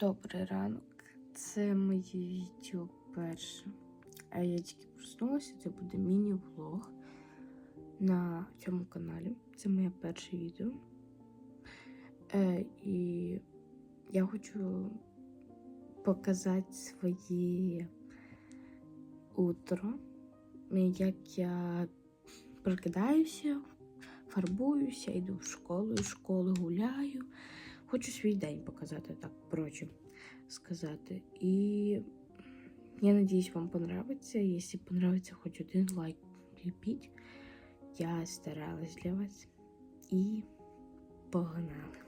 Добрий ранок. Це моє відео перше. А я тільки проснулася, це буде міні-влог на цьому каналі. Це моє перше відео. Е, і я хочу показати своє утро, як я прокидаюся, фарбуюся, йду в школу, з школи гуляю. Хочу свій день показати, так коротше сказати. І я надіюсь, вам понравиться. Якщо понравиться хоч один лайк, ліпіть. Я старалась для вас. І погнали.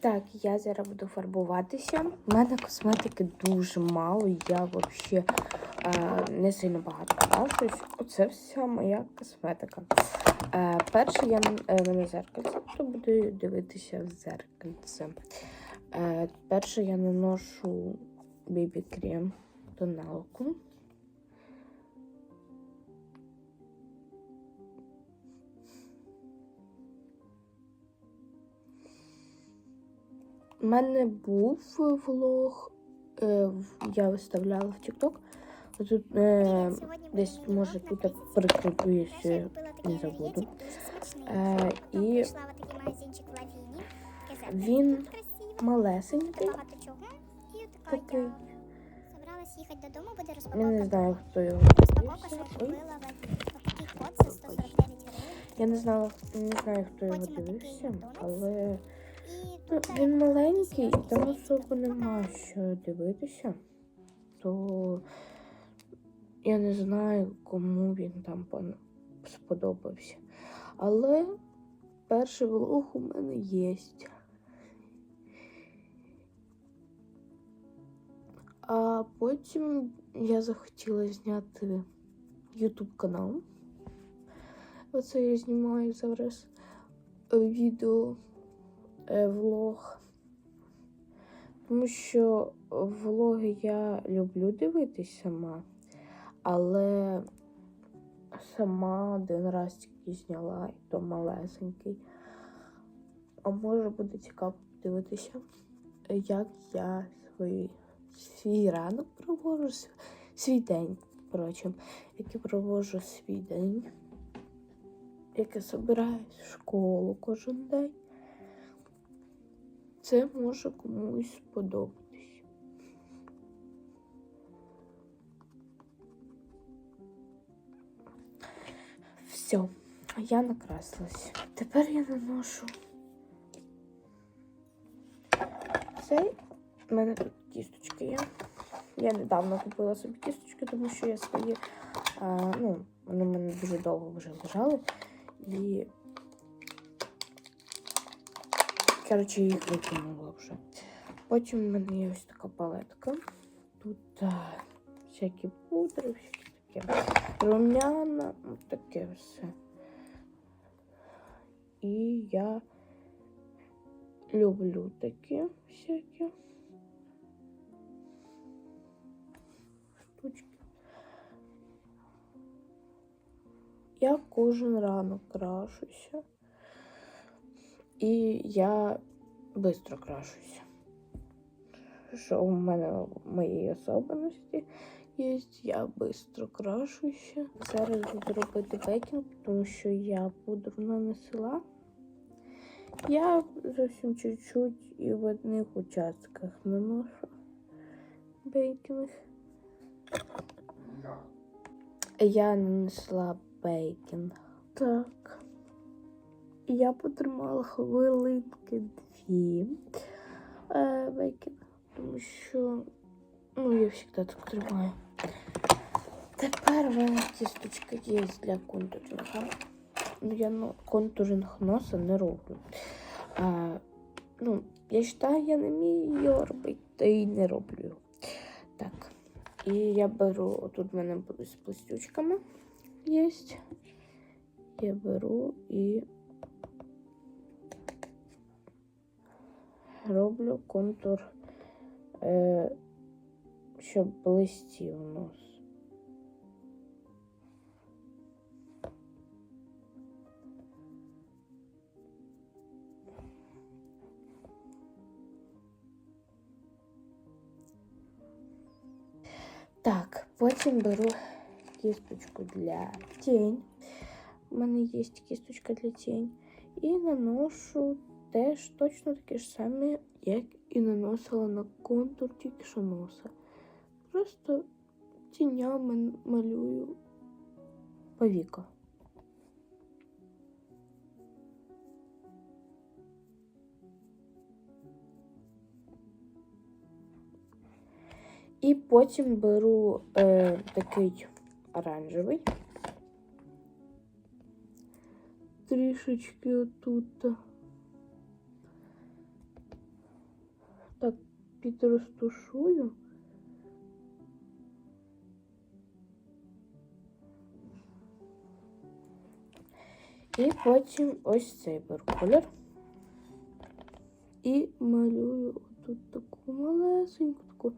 Так, я зараз буду фарбуватися. У мене косметики дуже мало, я взагалі е, не сильно багато крашусь. Оце вся моя косметика. Е, перше я е, мене зеркальце, то буду дивитися в зеркальце. Е, перше я наношу бібі крем тоналку. У мене був влог, я виставляла в TikTok. Тут е, десь може тут якщо не забуду. Е, і він малесенький, такий. я не знаю, хто його дивився. Ой, купила в такий код, це 149 гривень. Я не знала, не знаю, хто його дивився, але ну, він е, маленький, і там особо нема що дивитися. То я не знаю, кому він там сподобався. Але перший влог у мене є. А потім я захотіла зняти YouTube канал. Оце я знімаю зараз відео, е, влог. Тому що влоги я люблю дивитись сама, але сама один раз тільки зняла, і то малесенький. А може буде цікаво дивитися, як я свій, свій ранок проводжу, с- свій день, коротше, як я проводжу свій день, як я збираюсь в школу кожен день. Це може комусь сподобатись. Все, я накрасилась. Тепер я наношу цей. У мене тут кісточки є. Я недавно купила собі кісточки, тому що я свої, а, ну, вони в мене дуже довго вже лежали. І Коротше, їх викинула вже. Потім в мене є ось така палетка. Тут а, всякі пудри, всякі таке рум'яна, таке все. І я люблю такі всякі штучки. Я кожен ранок крашуся. І я швидко крашуся. Що у мене в моїй особливості є, я швидко крашуся. Зараз буду робити бейкінг, тому що я пудру нанесла. Я зовсім чуть-чуть і в одних участках наношу бейкінг. Я нанесла бейкінг. Так. Я потримала хвилинки дві бейкінг, тому що ну, я завжди так тримаю. Тепер в мене кісточка є для контуринга. Ну, я ну, контуринг носа не роблю. А, ну, я вважаю, я не вмію його робити, та й не роблю. Так. І я беру, тут в мене будуть з пластючками є. Я беру і роблю контур, е, щоб блистів нос. Так, потім беру кісточку для тінь. У мене є кісточка для тінь. І наношу теж точно такі ж самі, як і наносила на контур тільки що носа. Просто тінями малюю повіка. І потім беру е, такий оранжевий. Трішечки отут. Так, підростушую. І потім ось цей беру колір. І малюю отут таку малесеньку, таку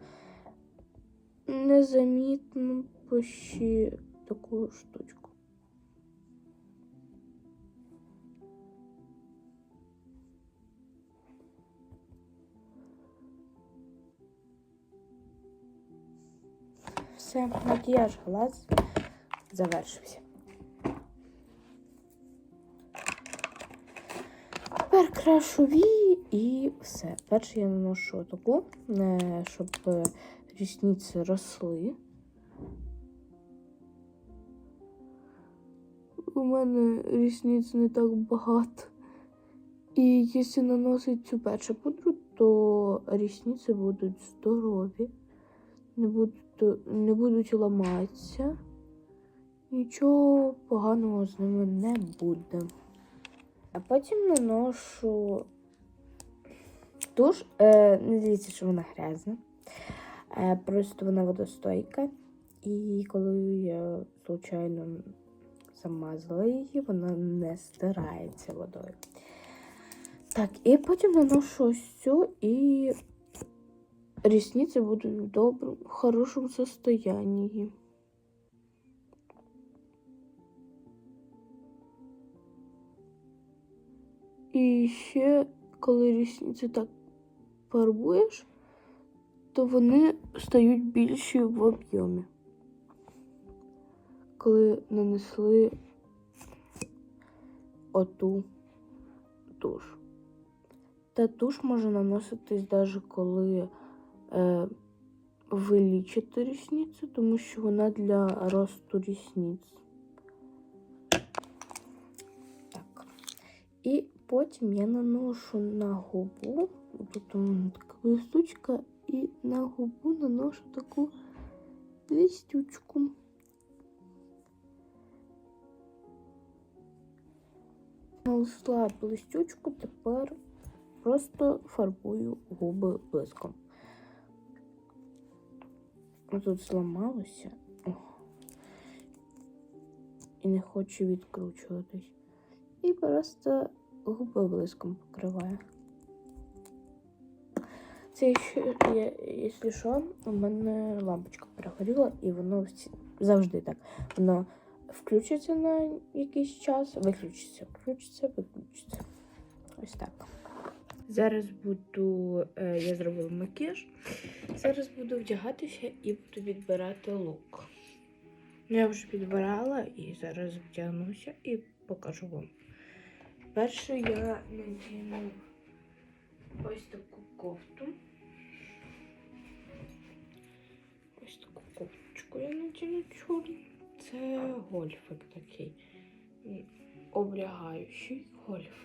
незамітну почти таку штучку. Все, макіяж глаз завершився. Тепер і все. Перше я наношу таку, е, щоб е, рісниці росли. У мене рісниць не так багато. І якщо наносити цю першу пудру, то рісниці будуть здорові, не будуть, не будуть ламатися. Нічого поганого з ними не буде. А потім наношу туш. Е, не дивіться, що вона грязна. Е, просто вона водостойка. І коли я, случайно, замазала її, вона не стирається водою. Так, і потім наношу ось цю і рісниці будуть в доброму, хорошому состоянні. І ще, коли рісниці так фарбуєш, то вони стають більші в об'ємі. Коли нанесли оту туш. Та туш може наноситись навіть коли е, ви лічите рісниці, тому що вона для росту рісниць. Так. І потім я наношу на губу, тут у мене така листочка, і на губу наношу таку листючку. Нанесла листючку, тепер просто фарбую губи блиском. Тут зламалося. І не хочу відкручуватись. І просто губи блиском покриваю. Це ще, я, якщо що, у мене лампочка перегоріла, і воно завжди так. Воно включиться на якийсь час, виключиться, включиться, виключиться. Ось так. Зараз буду, е, я зробила макіяж. Зараз буду вдягатися і буду відбирати лук. Ну, я вже підбирала і зараз вдягнуся і покажу вам. Перше я надіну ось таку кофту. Ось таку кофточку я надіну чорну. Це гольфик такий. Облягаючий гольф.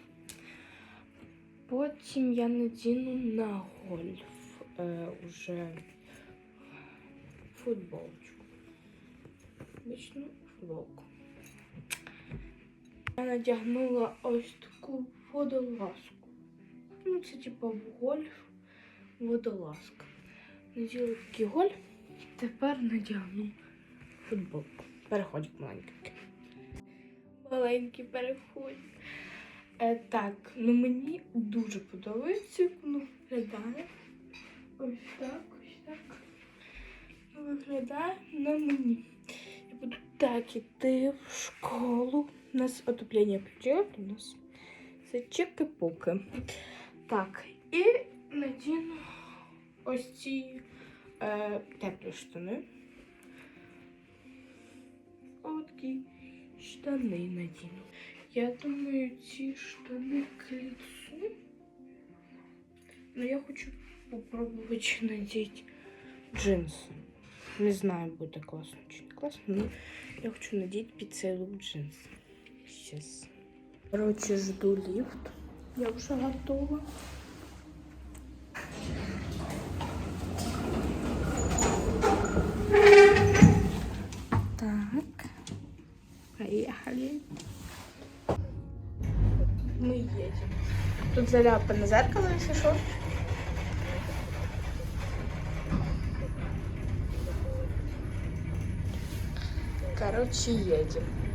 Потім я надіну на гольф е, уже футболочку. Обичну футболку. Я надягнула ось таку водолазку. Ну, це типу гольф, водолазка. Наділа такий гольф, тепер надягну футболку. Переходик маленький. Маленький переход. Е, так, ну мені дуже подобається, як воно виглядає. Ось так, ось так. Виглядає на мені. Я буду так іти в школу. У нас отоплення включили, у нас це чики-пуки. Так, і надіну ось ці е, теплі штани. от такі штани надіну. Я думаю, ці штани к лицу. Но я хочу попробовать надеть джинсы. Не знаю, буде класно чи не класно, но я хочу надеть під цей лук джинсы. Сейчас. Короче, жду лифт. Я вже готова. Так. Поехали. Мы едем. Тут заляпано зеркало, если что. Короче, едем.